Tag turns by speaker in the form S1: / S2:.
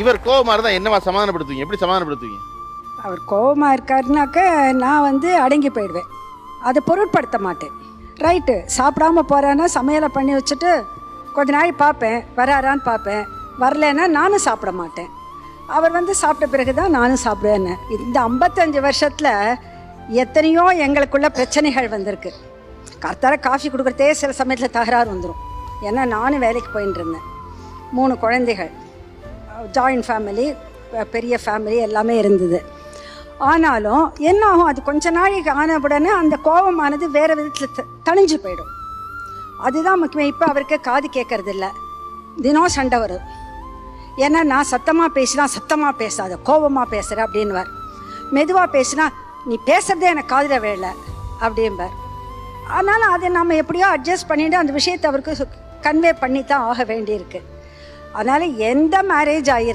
S1: இவர் கோபமா இருந்தா என்னவா சமாதானப்படுத்துவீங்க? எப்படி சமாதானப்படுத்துவீங்க?
S2: அவர் கோபமா இருக்காருனாக்க நான் வந்து அடங்கி போயிடுவேன். அதை பொருட்படுத்த மாட்டேன். ரைட்டு சாப்பிடாம போறான்னா சமையலை பண்ணி வச்சுட்டு கொஞ்ச நாள் பார்ப்பேன். வராரான்னு பார்ப்பேன். வரலைன்னா நானும் சாப்பிட மாட்டேன். அவர் வந்து சாப்பிட்ட பிறகு தான் நானும் சாப்பிடுவேன்னு. இந்த ஐம்பத்தஞ்சு வருஷத்தில் எத்தனையோ எங்களுக்குள்ள பிரச்சனைகள் வந்திருக்கு. கர்த்தார காஃபி கொடுக்குறதே சில சமயத்தில் தகராறு வந்துடும் ஏன்னா நானும் வேலைக்கு போயின்னு இருந்தேன். மூணு குழந்தைகள். ஜாயின்ட் ஃபேமிலி பெரிய ஃபேமிலி எல்லாமே இருந்தது. ஆனாலும் என்ன ஆகும்? அது கொஞ்ச நாளைக்கு ஆன உடனே அந்த கோபமானது வேறு விதத்தில் த- தணிஞ்சு போயிடும். அதுதான் முக்கியம். இப்போ அவருக்கு காது கேட்கறது இல்லை தினம் சண்டை வரும். ஏன்னா நான் சத்தமாக பேசினா சத்தமாக பேசாத கோபமாக பேசுகிற அப்படின்வார் மெதுவாக பேசினா நீ பேசுகிறதே எனக்கு காதில் வேலை அப்படிம்பார். அதனால் அதை நம்ம எப்படியோ அட்ஜஸ்ட் பண்ணிவிட்டு அந்த விஷயத்தை அவருக்கு கன்வே பண்ணி தான் ஆக வேண்டியிருக்கு. அதனால் எந்த மேரேஜ் ஆகிரு